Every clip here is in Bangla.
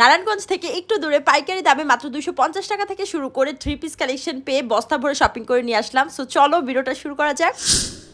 নারায়ণগঞ্জ থেকে একটু দূরে পাইকারি দামে মাত্র দুশো পঞ্চাশ টাকা থেকে শুরু করে থ্রি পিস কালেকশন পেয়ে বস্তা ভরে শপিং করে নিয়ে আসলাম। সো চলো, ভিডিওটা শুরু করা যাক।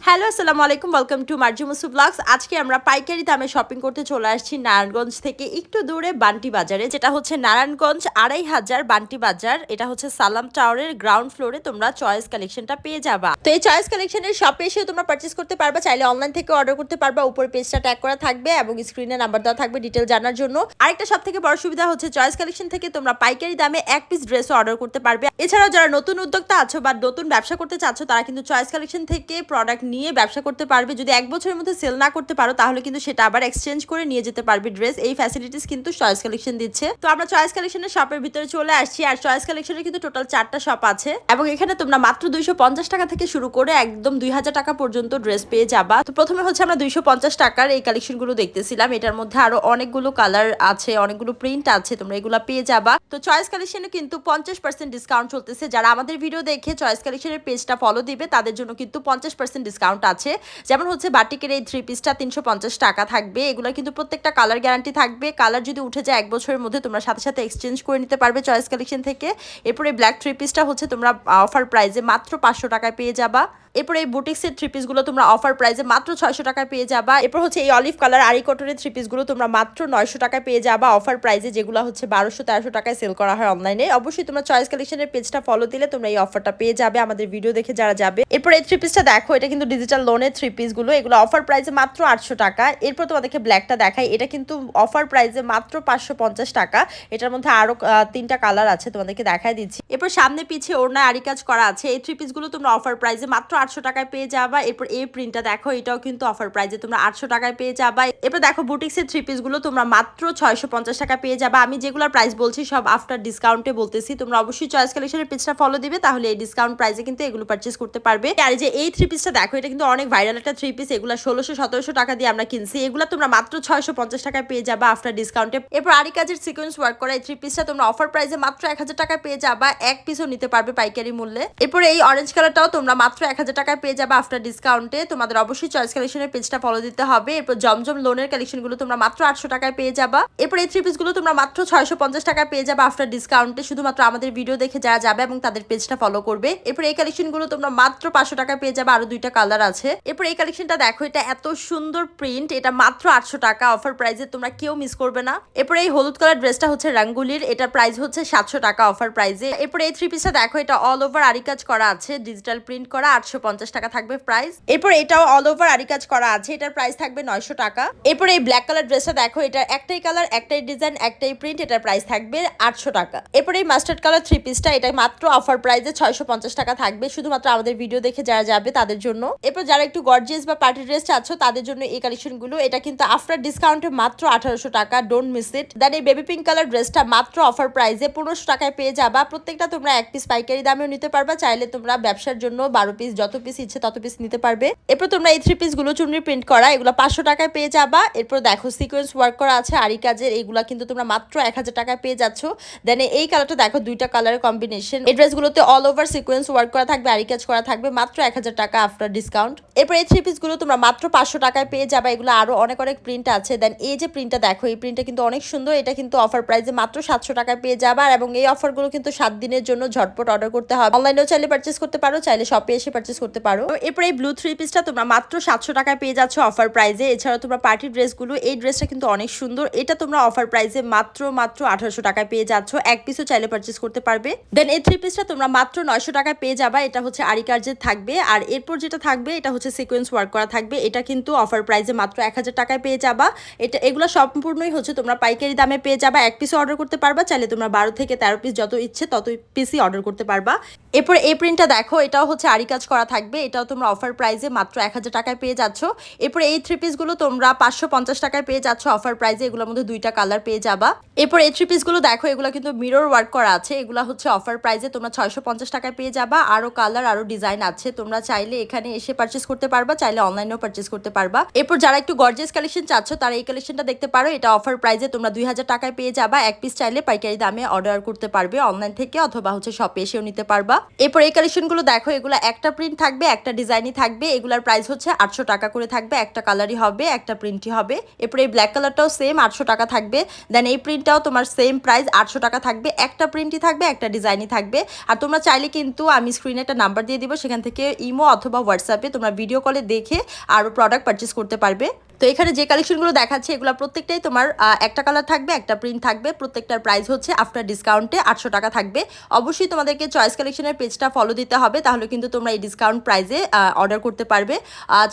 হ্যালো, আসসালামু আলাইকুম welcome to Marji Musu vlogs আজকে আমরা পাইকারি দামে শপিং করতে চলে আসছি নারায়ণগঞ্জ থেকে একটু দূরে বান্টি বাজারে, যেটা হচ্ছে নারায়ণগঞ্জ আড়াই হাজার বান্টি বাজার। এটা হচ্ছে সালাম টাওয়ারের গ্রাউন্ড ফ্লোরে তোমরা চয়েস কালেকশনটা পেয়ে যাবা। তো এই চয়েস কালেকশনের শপে এসে তোমরা পারচেস করতে পারবা, চাইলে অনলাইন থেকে অর্ডার করতে পারবা। উপরে পেজটা ট্যাগ করা থাকবে এবং স্ক্রিনে নাম্বার দেওয়া থাকবে ডিটেল জানার জন্য। আরেকটা সব থেকে বড় সুবিধা হচ্ছে চয়েস কালেকশন থেকে তোমরা পাইকারি দামে এক পিস ড্রেসও অর্ডার করতে পারবে। এছাড়াও যারা নতুন উদ্যোক্তা আছো বা নতুন ব্যবসা করতে চাচ্ছ, তারা কিন্তু চয়েস কালেকশন থেকে প্রোডাক্ট নিয়ে ব্যবসা করতে পারবে, যদি এক বছরের মধ্যে সেল না করতে পারো, তাহলে কিন্তু সেটা আবার এক্সচেঞ্জ করে নিয়ে যেতে পারবে ড্রেস এই ফ্যাসিলিটিস কিন্তু চয়েস কালেকশন দিচ্ছে। তো আমরা চয়েস কালেকশনের শপের ভিতরে চলে আসছি, আর চয়েস কালেকশনের কিন্তু টোটাল চারটা শপ আছে। এবং এখানে তোমরা মাত্র দুইশো পঞ্চাশ টাকা থেকে শুরু করে একদম দুই হাজার টাকা পর্যন্ত ড্রেস পেয়ে যাবা। তো প্রথমে হচ্ছে আমরা দুইশো পঞ্চাশ টাকার এই কালেকশনগুলো দেখতেছিলাম। এটার মধ্যে আরও অনেকগুলো কালার আছে, অনেকগুলো প্রিন্ট আছে, তোমরা এগুলো পেয়ে যাবা। তো চয়েস কালেকশনে কিন্তু পঞ্চাশ পার্সেন্ট ডিসকাউন্ট চলতেছে। যারা আমাদের ভিডিও দেখে চয়েস কালেকশনের পেজটা ফলো দিবে, তাদের জন্য কিন্তু পঞ্চাশ পার্সেন্ট ডিসকাউন্ট আছে। যেমন হচ্ছে বাটিকের এই থ্রি পিসটা তিনশো পঞ্চাশ টাকা থাকবে। এগুলো কিন্তু প্রত্যেকটা কালার গ্যারান্টি থাকবে। কালার যদি উঠে যায় এক বছরের মধ্যে, তোমরা সাথে সাথে এক্সচেঞ্জ করে নিতে পারবে চয়েস কালেকশন থেকে। এরপরে ব্ল্যাক থ্রি পিসটা হচ্ছে তোমরা অফার প্রাইজে মাত্র পাঁচশো টাকায় পেয়ে যাবা। এরপরে এই বুটিক্সের থ্রি পিসগুলো তোমরা অফার প্রাইসে মাত্র ছয়শো টাকায় পেয়ে যাবা। এরপর হচ্ছে এই অলিভ কালার আরি কটনের থ্রি পিসগুলো তোমরা মাত্র নয়শো টাকায় পেয়ে যাবা অফার প্রাইসে যেগুলো হচ্ছে বারোশো তেরোশো টাকায় সেল করা হয় অনলাইনে অবশ্যই তোমরা চয়েস কালেকশনের পেজটা ফলো দিলে তোমরা এই অফারটা পেয়ে যাবে আমাদের ভিডিও দেখে যারা যাবে। এরপর এই থ্রি পিসটা দেখো, এটা কিন্তু ডিজিটাল লোনের থ্রি পিসগুলো এগুলো অফার প্রাইসে মাত্র আটশো টাকা। এরপর তোমাদেরকে ব্ল্যাকটা দেখাই এটা কিন্তু অফার প্রাইসে মাত্র পাঁচশো পঞ্চাশ টাকা। এটার মধ্যে আরও আহ, তিনটা কালার আছে তোমাদেরকে দেখাই দিচ্ছি। এরপর সামনে পিছিয়ে ওড়নায় আরি কাজ করা আছে এই থ্রি পিসগুলো তোমরা অফার প্রাইসে মাত্র আটশো টাকায় পেয়ে যাবা। এরপর এই প্রিন্টটা দেখো এটাও কিন্তু অফার প্রাইসে তোমরা আটশো টাকায় পেয়ে যাবা। এরপর দেখো বুটিক্সের থ্রি পিসগুলো তোমরা মাত্র ছয়শো পঞ্চাশ টাকা পেয়ে যাবা। আমি যেগুলোর প্রাইস বলছি সব আফটার ডিসকাউন্টে বলতেছি। তোমরা অবশ্যই চয়েস কালেকশনের পেজটা ফলো দিবে তাহলে এই ডিসকাউন্ট প্রাইসে কিন্তু এগুলো পারচেস করতে পারবে। আর যে এই থ্রি পিসটা দেখো এটা কিন্তু অনেক ভাইরাল একটা থ্রি পিস এগুলো ষোলোশো, সতেরোশো টাকা দিয়ে আমরা কিনছি। এগুলো তোমরা মাত্র ছয়শো পঞ্চাশ টাকায় পেয়ে যাবা আফটার ডিসকাউন্টে এরপর আরি কাজের সিকোয়েন্স ওয়ার্ক করা এই থ্রি পিসটা তোমরা অফার প্রাইসে মাত্র এক হাজার টাকায় পেয়ে যাবা। এক পিসও নিতে পারবে পাইকারি মূল্যে। এরপর এই অরেঞ্জ কালারটাও তোমরা মাত্র এক হাজার টাকায় পেয়ে যাবা আফটার ডিসকাউন্টে তোমাদের অবশ্যই চয়েস কালেকশনের পেজটা ফলো দিতে হবে। এরপর জমজম লোনের কালেকশনগুলো তোমরা মাত্র আটশো টাকায় পেয়ে যাবা। এরপর এই থ্রি পিসগুলো তোমরা মাত্র ছয়শো পঞ্চাশ টাকায় পেয়ে যাবা আফটার ডিসকাউন্টে শুধুমাত্র আমাদের ভিডিও দেখে যারা যাবে এবং তাদের পেজটা ফলো করবে। এরপর এই কালেকশনগুলো তোমরা মাত্র পাঁচশো টাকায় পেয়ে যাবে। আরও দুইটা কালার আছে। এরপর এই কালেকশনটা দেখো, এটা এত সুন্দর প্রিন্ট এটা মাত্র আটশো টাকা অফার প্রাইসে তোমরা কেউ মিস করবে না। এরপর এই হলুদ কালার ড্রেসটা হচ্ছে রাঙ্গুলির এটার প্রাইস হচ্ছে সাতশো টাকা অফার প্রাইসে এরপর এই থ্রি পিসটা দেখো, এটা অল ওভার আরি কাজ করা আছে ডিজিটাল প্রিন্ট করা, আটশো পঞ্চাশ টাকা থাকবে প্রাইস এরপর এটাও অল ওভার আরি কাজ করা আছে, এটার প্রাইস থাকবে নয়শো টাকা। এরপর এই ব্ল্যাক কালার ড্রেসটা দেখো, এটা একটাই কালার একটাই ডিজাইন একটাই প্রিন্ট এটার প্রাইস থাকবে আটশো টাকা। এরপর এই মাস্টার্ড কালার থ্রি পিসটা এটা মাত্র অফার প্রাইসে ছয়শো টাকা থাকবে। শুধুমাত্র আমাদের ভিডিও দেখে যারা যাবে তাদের জন্য। এরপর যারা একটু গর্জিয়াস বা পার্টি ড্রেস চাচ্ছ তাদের জন্য এই কালেকশনগুলো। এটা কিন্তু আফটার ডিসকাউন্টে মাত্র আঠারোশো টাকা ডোন্ট মিস ইট দেন এই বেবি পিঙ্ক কালার ড্রেসটা মাত্র অফার প্রাইসে পনেরোশো টাকায় পেয়ে যাবা। প্রত্যেকটা তোমরা এক পিস পাইকারি দামেও নিতে পারবা। চাইলে তোমরা ব্যবসার জন্য বারো পিস যত পিস ইচ্ছে তত পিস নিতে পারবে। এরপর তোমরা এই থ্রি পিসগুলো চুনরি প্রিন্ট করা, এগুলো পাঁচশো টাকায় পেয়ে যাবা। এরপর দেখো সিকোয়েন্স ওয়ার্ক করা আছে আরি কাজের এইগুলা কিন্তু তোমরা মাত্র এক হাজার টাকায় পেয়ে যাচ্ছ। দেন এই কালারটা দেখো, দুইটা কালারের কম্বিনেশন এই ড্রেসগুলোতে অল ওভার সিকোয়েন্স ওয়ার্ক করা থাকবে আরি কাজ করা থাকবে, মাত্র এক হাজার টাকা আফটার ডিসকাউন্ট এরপর এই থ্রি পিসগুলো তোমরা মাত্র পাঁচশো টাকায় পেয়ে যাবে। এগুলো আরও অনেক অনেক প্রিন্ট আছে। দেন এই যে প্রিন্টটা দেখো, এই প্রিন্টটা কিন্তু অনেক সুন্দর। এটা কিন্তু অফার প্রাইসে মাত্র সাতশো টাকায় পেয়ে যাবে। আর এবং এই অফারগুলো কিন্তু সাত দিনের জন্য ঝটপট অর্ডার করতে হবে। অনলাইনেও চাইলে পারচেস করতে পারো, চাইলে শপে এসে পারচেস করতে পারো। এরপর এই ব্লু থ্রি পিসটা তোমরা মাত্র সাতশো টাকায় পেয়ে যাচ্ছ অফার প্রাইসে এছাড়াও তোমরা পার্টি ড্রেসগুলো এই ড্রেসটা কিন্তু অনেক সুন্দর। এটা তোমরা অফার প্রাইসে মাত্র মাত্র আঠারোশো টাকায় পেয়ে যাচ্ছ। এক পিসও চাইলে পারচেস করতে পারবে। দেন এই থ্রি পিসটা তোমরা মাত্র নয়শো টাকায় পেয়ে যাবা। এটা হচ্ছে আরি কার্জের থাকবে। আর এরপর যেটা থাকবে, এটা হচ্ছে সিকোয়েন্স ওয়ার্ক করা থাকবে। এটা কিন্তু অফার প্রাইসে মাত্র এক হাজার টাকায় পেয়ে যাবা। এটা, এগুলো সম্পূর্ণই হচ্ছে তোমরা পাইকারি দামে পেয়ে যাবা। এক পিসও অর্ডার করতে পারবা, চাইলে তোমরা বারো থেকে তেরো পিস যত ইচ্ছে তত পিসই অর্ডার করতে পারবা। এরপর এই প্রিন্টটা দেখো, এটাও হচ্ছে আরি কাজ করা থাকবে। এটাও তোমরা অফার প্রাইসে মাত্র এক হাজার টাকায় পেয়ে যাচ্ছ। এরপর এই থ্রি পিসগুলো তোমরা পাঁচশো পঞ্চাশ টাকায় পেয়ে যাচ্ছ অফার প্রাইসে এগুলোর মধ্যে দুইটা কালার পেয়ে যাবা। এরপর এই থ্রি পিসগুলো দেখো, এগুলো কিন্তু মিরর ওয়ার্ক করা আছে। এগুলো হচ্ছে অফার প্রাইসে তোমরা ছয়শো পঞ্চাশ টাকায় পেয়ে যাবা। আরও কালার আরও ডিজাইন আছে। তোমরা চাইলে এখানে এসে পারচেস করতে পারবা, চাইলে অনলাইনেও পারচেস করতে পারবা। এরপর যারা একটু গর্জেস কালেকশন চাচ্ছ, তারা এই কালেকশনটা দেখতে পারো। এটা অফার প্রাইজে তোমরা দুই হাজার টাকায় পেয়ে যাবা। এক পিস চাইলে পাইকারি দামে অর্ডার করতে পারবে অনলাইন থেকে অথবা হচ্ছে শপে এসেও নিতে পারবা। এরপর এই কালেকশনগুলো দেখো, এগুলো একটা প্রিন্ট থাকবে, একটা ডিজাইনই থাকবে। এগুলার প্রাইস হচ্ছে আটশো টাকা করে থাকবে। একটা কালারই হবে, একটা প্রিন্টই হবে। এরপর এই ব্ল্যাক কালারটাও সেম আটশো টাকা থাকবে। দেন এই প্রিন্টটাও তোমার সেম প্রাইস আটশো টাকা থাকবে। একটা প্রিন্টই থাকবে, একটা ডিজাইনই থাকবে। আর তোমরা চাইলে কিন্তু আমি স্ক্রিনে একটা নাম্বার দিয়ে দিব, সেখান থেকে ইমো অথবা হোয়াটসঅ্যাপে তোমরা ভিডিও কলে দেখে আরও প্রোডাক্ট পারচেস করতে পারবে। তো এখানে যে কালেকশনগুলো দেখাচ্ছে, এগুলো প্রত্যেকটাই তোমার একটা কালার থাকবে, একটা প্রিন্ট থাকবে। প্রত্যেকটার প্রাইস হচ্ছে আফটার ডিসকাউন্টে আটশো টাকা থাকবে। অবশ্যই তোমাদেরকে চয়েস কালেকশনের পেজটা ফলো দিতে হবে, তাহলে কিন্তু তোমরা এই ডিসকাউন্ট প্রাইসে অর্ডার করতে পারবে।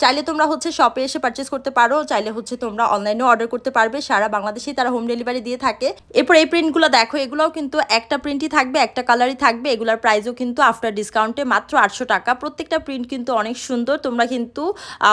চাইলে তোমরা হচ্ছে শপে এসে পারচেস করতে পারো, চাইলে হচ্ছে তোমরা অনলাইনেও অর্ডার করতে পারবে। সারা বাংলাদেশেই তারা হোম ডেলিভারি দিয়ে থাকে। এরপর এই প্রিন্টগুলো দেখো, এগুলোও কিন্তু একটা প্রিন্টই থাকবে, একটা কালারই থাকবে। এগুলোর প্রাইসও কিন্তু আফটার ডিসকাউন্টে মাত্র আটশো টাকা। প্রত্যেকটা প্রিন্ট কিন্তু অনেক সুন্দর। তোমরা কিন্তু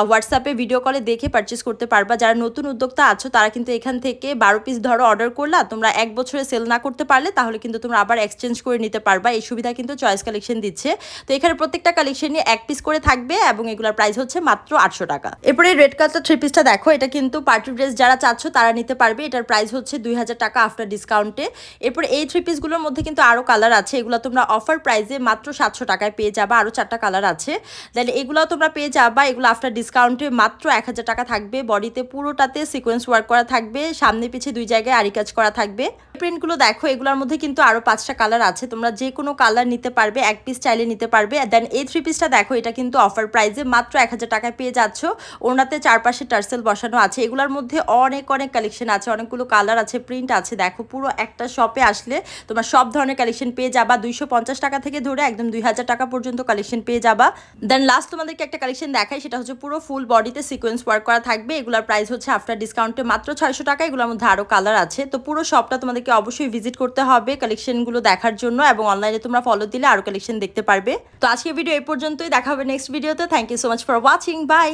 হোয়াটসঅ্যাপে ভিডিও কলে দেখে পারচেস করতে পারবা। যারা নতুন উদ্যোক্তা আছো, তারা কিন্তু এখান থেকে বারো পিস ধরো অর্ডার করলা, তোমরা এক বছরে সেল না করতে পারলে তাহলে কিন্তু তোমরা আবার এক্সচেঞ্জ করে নিতে পারবা। এই সুবিধা কিন্তু চয়েস কালেকশন দিচ্ছে। তো এখানে প্রত্যেকটা কালেকশনই এক পিস করে থাকবে এবং এগুলোর প্রাইস হচ্ছে মাত্র আটশো টাকা। এরপরে রেড কালার থ্রি পিসটা দেখো, এটা কিন্তু পার্টি ড্রেস যারা চাচ্ছ তারা নিতে পারবে। এটার প্রাইস হচ্ছে দুই হাজার টাকা আফটার ডিসকাউন্টে এরপর এই থ্রি পিসগুলোর মধ্যে কিন্তু আরও কালার আছে। এগুলো তোমরা অফার প্রাইসে মাত্র সাতশো টাকায় পেয়ে যাবা। আরও চারটা কালার আছে। দেন এগুলো তোমরা পেয়ে যাবা। এগুলো আফটার ডিসকাউন্টে মাত্র এক হাজার টাকা থাকবে। বডিতে পুরোটাতে সিকোয়েন্স ওয়ার্ক করা থাকবে, সামনে পিছে দুই জায়গায় আরি কাজ করা থাকবে। প্রিন্টগুলো দেখো, এগুলোর মধ্যে কিন্তু আরও পাঁচটা কালার আছে, তোমরা যে কোনো কালার নিতে পারবে, এক পিস চাইলে নিতে পারবে। দেন এই থ্রি পিসটা দেখো, এটা কিন্তু অফার প্রাইসে মাত্র এক হাজার টাকায় পেয়ে যাচ্ছ। ওনাতে চারপাশে টার্সেল বসানো আছে। এগুলোর মধ্যে অনেক অনেক কালেকশন আছে, অনেকগুলো কালার আছে প্রিন্ট আছে। দেখো, পুরো একটা শপে আসলে তোমার সব ধরনের কালেকশন পেয়ে যাবা। দুইশো পঞ্চাশ টাকা থেকে ধরে একদম দুই হাজার টাকা পর্যন্ত কালেকশন পেয়ে যাবা। দেন লাস্ট তোমাদেরকে একটা কালেকশন দেখাই, সেটা হচ্ছে পুরো ফুল বডিতে সিকোয়েন্স ওয়ার্ক করা থাকবে। এগুলোর প্রাইস হচ্ছে আফটার ডিসকাউন্টে মাত্র ছয়শো টাকা, এগুলোর মধ্যে আরও কালার আছে। তো পুরো শপটা তোমাদেরকে অবশ্যই ভিজিট করতে হবে কালেকশনগুলো দেখার জন্য এবং অনলাইনে তোমরা ফলো দিলে আরও কালেকশন দেখতে পারবে। তো আজকে ভিডিও এই পর্যন্তই, দেখা হবে নেক্সট ভিডিওতে thank you so much for watching bye